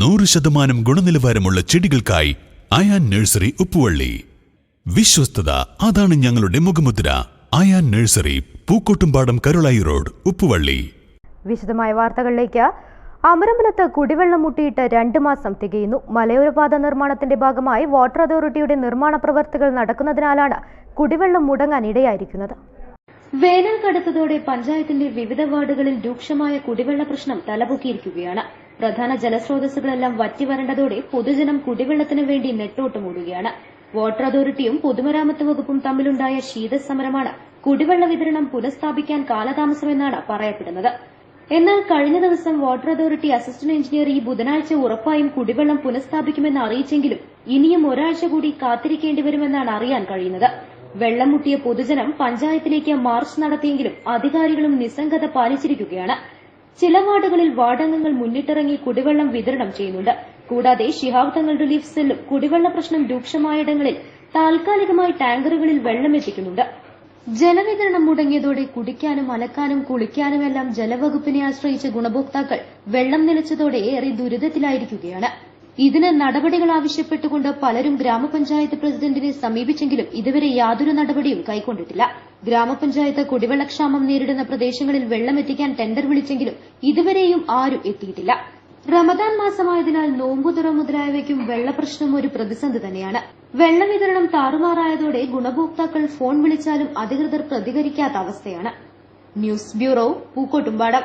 നൂറ് ശതമാനം ഗുണനിലവാരമുള്ള ചെടികൾക്കായി അയാൻ നഴ്സറി ഉപ്പുവള്ളി. വിശ്വസ്തത അതാണ് ഞങ്ങളുടെ മുഖമുദ്ര. Ayan nursery Pookkottumpadam Karulai road Uppuvalli. വിശദമായ വാർത്തകളിലേക്ക്. അമരമ്പലത്ത് കുടിവെള്ളം മുട്ടിയിട്ട് രണ്ട് മാസം തികയുന്നു. മലയോരപാത നിർമ്മാണത്തിന്റെ ഭാഗമായി വാട്ടർ അതോറിറ്റിയുടെ നിർമ്മാണ പ്രവർത്തികൾ നടക്കുന്നതിനാലാണ് കുടിവെള്ളം മുടങ്ങാൻ ഇടയായിരിക്കുന്നത്. വേനൽ കടുത്തതോടെ പഞ്ചായത്തിന്റെ വിവിധ വാർഡുകളിൽ രൂക്ഷമായ കുടിവെള്ള പ്രശ്നം തലപൊക്കിയിരിക്കുകയാണ്. പ്രധാന ജലസ്രോതസ്സുകളെല്ലാം വറ്റിവരണ്ടതോടെ പൊതുജനം കുടിവെള്ളത്തിനു വേണ്ടി നെട്ടോട്ടമോടുകയാണ് വാട്ടർ അതോറിറ്റിയും പൊതുമരാമത്ത് വകുപ്പും തമ്മിലുണ്ടായ ശീതസമരമാണ് കുടിവെള്ള വിതരണം പുനഃസ്ഥാപിക്കാൻ കാലതാമസമെന്നാണ് പറയപ്പെടുന്നത്. എന്നാൽ കഴിഞ്ഞ ദിവസം വാട്ടർ അതോറിറ്റി അസിസ്റ്റന്റ് എഞ്ചിനീയർ ഈ ബുധനാഴ്ച ഉറപ്പായും കുടിവെള്ളം പുനഃസ്ഥാപിക്കുമെന്ന് അറിയിച്ചെങ്കിലും ഇനിയും ഒരാഴ്ച കൂടി കാത്തിരിക്കേണ്ടി വരുമെന്നാണ് അറിയാൻ കഴിയുന്നത്. വെള്ളം മുട്ടിയ പൊതുജനം പഞ്ചായത്തിലേക്ക് മാർച്ച് നടത്തിയെങ്കിലും അധികാരികളും നിസ്സംഗത പാലിച്ചിരിക്കുകയാണ്. ചില വാർഡുകളിൽ വാർഡംഗങ്ങൾ മുന്നിട്ടിറങ്ങി കുടിവെള്ളം വിതരണം ചെയ്യുന്നുണ്ട്. കൂടാതെ ശിഹാബ് തങ്ങൾ റിലീഫ് സെല്ലും കുടിവെള്ള പ്രശ്നം രൂക്ഷമായിടങ്ങളിൽ താൽക്കാലികമായി ടാങ്കറുകളിൽ വെള്ളം എത്തിക്കുന്നുണ്ട്. ജലവിതരണം മുടങ്ങിയതോടെ കുടിക്കാനും അലക്കാനും കുളിക്കാനുമെല്ലാം ജലവകുപ്പിനെ ആശ്രയിച്ച ഗുണഭോക്താക്കൾ വെള്ളം നിലച്ചതോടെ ഏറെ ദുരിതത്തിലായിരിക്കുകയാണ്. ഇതിന് നടപടികൾ ആവശ്യപ്പെട്ടുകൊണ്ട് പലരും ഗ്രാമപഞ്ചായത്ത് പ്രസിഡന്റിനെ സമീപിച്ചെങ്കിലും ഇതുവരെ യാതൊരു നടപടിയും കൈക്കൊണ്ടിട്ടില്ല. ഗ്രാമപഞ്ചായത്ത് കുടിവെള്ളക്ഷാമം നേരിടുന്ന പ്രദേശങ്ങളിൽ വെള്ളമെത്തിക്കാൻ ടെൻഡർ വിളിച്ചെങ്കിലും ഇതുവരെയും ആരും എത്തിയിട്ടില്ല. റമദാൻ മാസമായതിനാൽ നോമ്പുതുറ മുതലായവയ്ക്കും വെള്ളപ്രശ്നം ഒരു പ്രതിസന്ധി തന്നെയാണ്. വെള്ളവിതരണം താറുമാറായതോടെ ഗുണഭോക്താക്കൾ ഫോൺ വിളിച്ചാലും അധികൃതർ പ്രതികരിക്കാത്ത അവസ്ഥയാണ്. News bureau Pookkottumpadam.